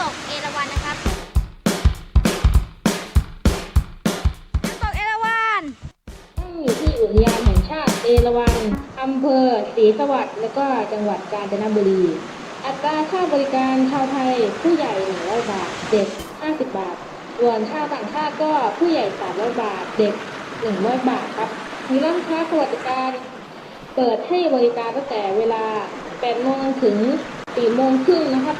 ตกเอราวันนะครับน้ำตกเอราวันตั้งอยู่ที่อุทยานแห่งชาติเอราวันอำเภอศรีสวัสดิ์แล้วก็จังหวัดกาญจนบุรี อัตราค่าบริการชาวไทยผู้ใหญ่100บาท เด็ก 50 บาท ส่วนชาวต่างชาติก็ผู้ใหญ่ 300 บาท เด็ก 100 บาทครับ มีร้านค้าสวัสดิการ เปิดให้บริการตั้งแต่เวลา8โมงถึง4โมงครึ่งนะครับ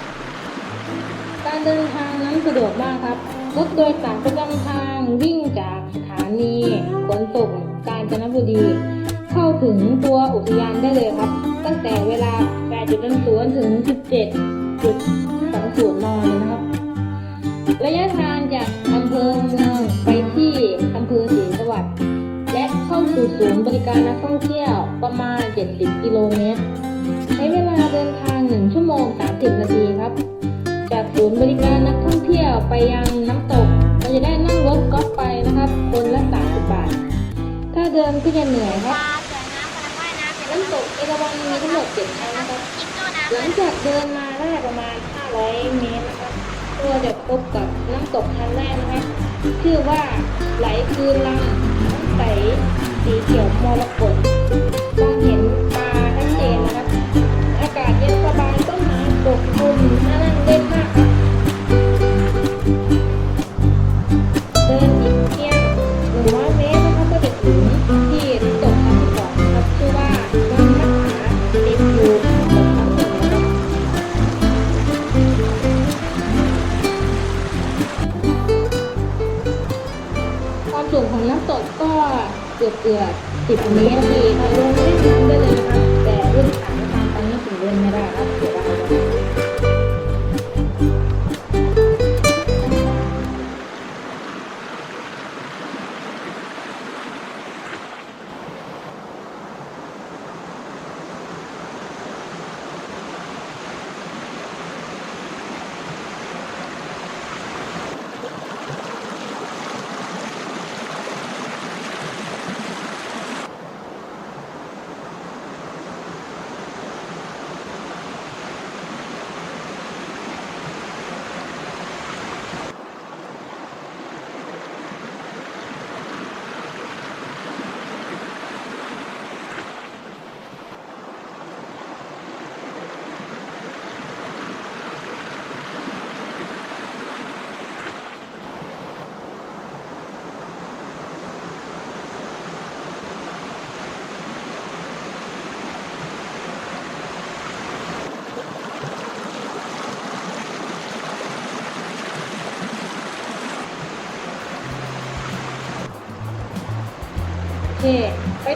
การเดินทางนั้นสะดวกมากครับ รถโดยสารประจำทางวิ่งจากสถานีขนส่งกาญจนบุรี เข้าถึงตัวอุทยานได้เลยครับ ตั้งแต่เวลา 8.00ถึง 17.20นเลยนะครับ ระยะทางจากอำเภอเมืองไปที่อำเภอศรีสวัสดิ์และเข้าสู่ศูนย์บริการนักท่องเที่ยวประมาณ 70 กิโลเมตร ถ้าเดินก็จะเหนื่อยครับปลาเสือน้ำกำลังว่ายน้ำเสร็จแล้วน้ำตกเอราวัณมีทั้งหมด7ชั้นนะครับจิ๊กโจ้น้ำหลังจากเดินมาได้ประมาณ 500 เมตรนะครับก็จะพบกับน้ำตกชั้นแรกนะครับชื่อว่าไหลคืนลังน้ำใสสีเขียวมรกต 10เมตรดีค่ะลงไม่ถึงได้เลยนะครับแต่รุ่นขาทางตอนนี้ถึงเล่นไม่ได้ครับเสียดาย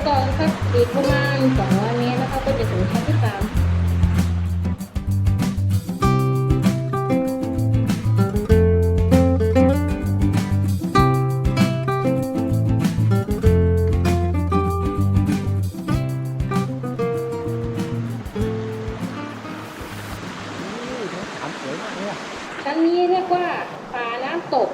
ต่อนะครับอีกประมาณ200เมตรนะครับก็จะถึงชั้นที่3ถามสวยมากเลยอะชั้นนี้เรียกว่าผาน้ำตก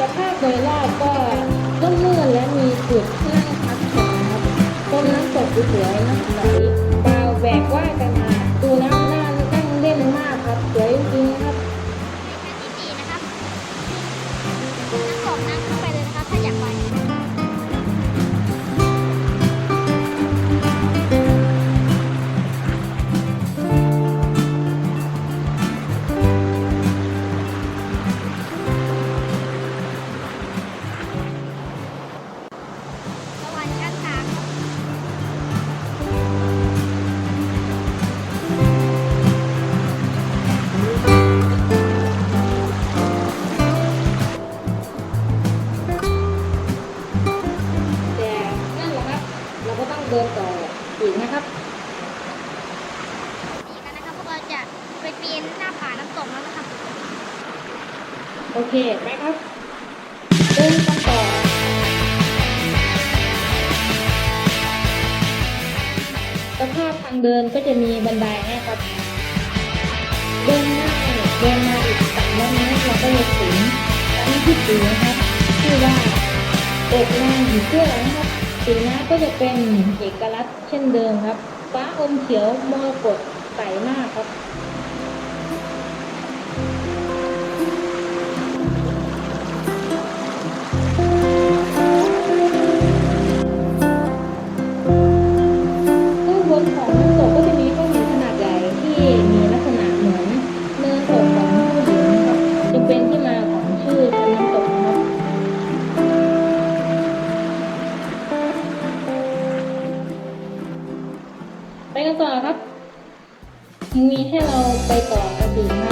สภาพ โดยรอบก็ เคไหมครับเดินกันต่อสภาพทางเดินก็จะมีบันไดให้ครับ เดินได้าเดินมาอีกสามร้อยเมตรเราก็จะถึงชั้นที่สี่นะครับชื่อว่าอกนางผีเสื้อนะครับสีน้ำก็จะเป็นเอกลักษณ์เช่นเดิมครับ ฟ้าอมเขียวมรกตใสมาก มีให้เราไปต่อกันอีกนะครั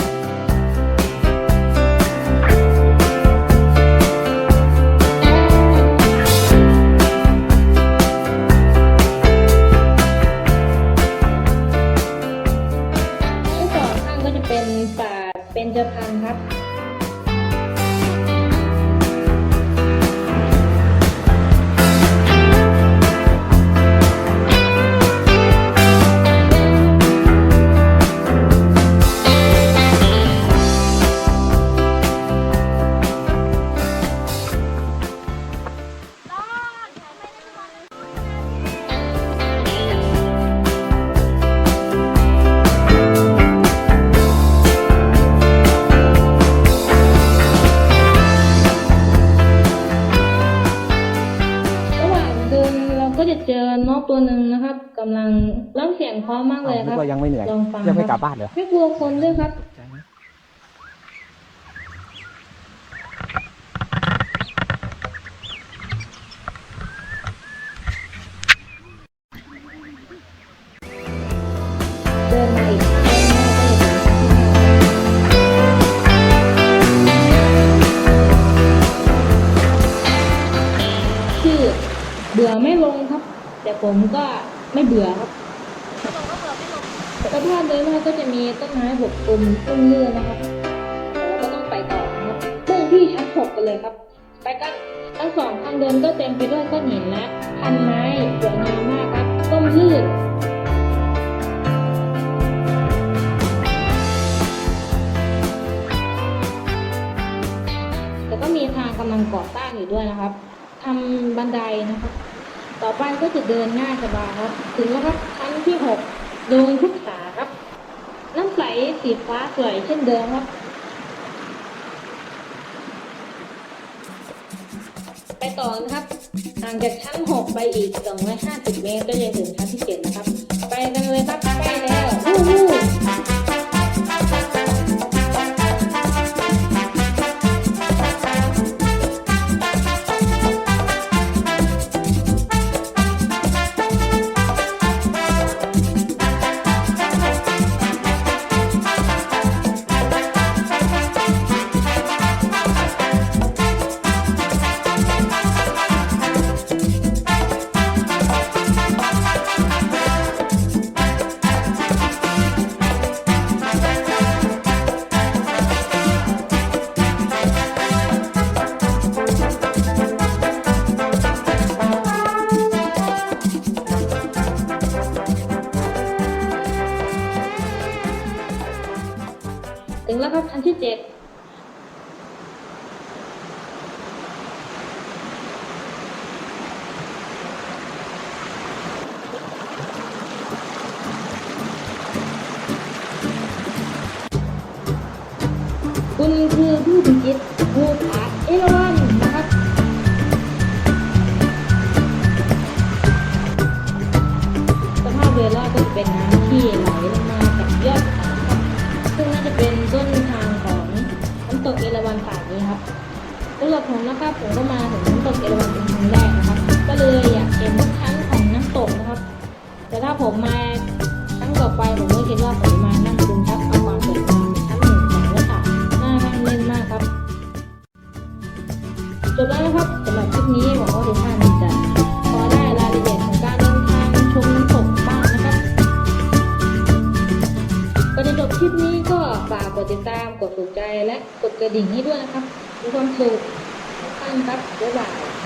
ไม่เหนื่อยลองฟังยังไม่คกรัลับบ้านเหรอ ไม่กลัวคนด้วยครับใจไหมเดินมาอีกเดินมาก็จะถึงชื่อเบื่อไม่ลงครับ แต่ผมก็ไม่เบื่อครับ ไม่ลงก็เบื่อไม่ลง สภาพโดยรอบก็จะมีต้นไม้ปกคลุมต้นเลื่อนนะครับแล้วก็ต้องไปต่อนะครับมุ่งที่ชั้นหกกันเลยครับ ไปกันทั้งสองทางเดินก็เต็มไปด้วยก้อนหินและพันไม้สวยงามมากครับต้นพืชแต่ก็มีทางกำลังก่อสร้างอยู่ด้วยนะครับทำบันไดนะครับ ต่อไปก็จะเดินง่ายสบายครับ ถึงแล้วครับชั้นที่หกโดงพุกษาครับน้ำใส สีฟ้าสวยเช่นเดิมครับ ไปต่อนะครับห่างจากชั้นหกไปอีก 250 เมตรก็จะถึงชั้นที่เจ็ดนะครับ ไปกันเลยครับใกล้แล้ว ถึงแล้วครับชั้นที่เจ็ดคุณคือผู้พิจิตรภูผาเอราวัณนะครับสภาพโดยรอบก็จะเป็นน้ำ สำหรับผมนะครับผมก็มาถึงน้ำตกเอราวัณเป็นครั้งแรกนะครับ ก็เลยอยากเห็นทุกชั้นของน้ำตกนะครับ แต่ถ้าผมมาครั้งต่อไปผมก็คิดว่าผมมานั่งดูครับเอาความสวยงามชั้นหนึ่งของวัดค่ะน่านั่งเล่นมากครับจบแล้วนะครับสำหรับคลิปนี้หวังว่าทุกท่านจะพอได้รายละเอียดของการเดินทางชมน้ำตกบ้างนะครับก่อนจะจบคลิปนี้ก็ฝากกดติดตามกดถูกใจและกดกระดิ่งให้ด้วยนะครับมีความสุข ทุกท่าน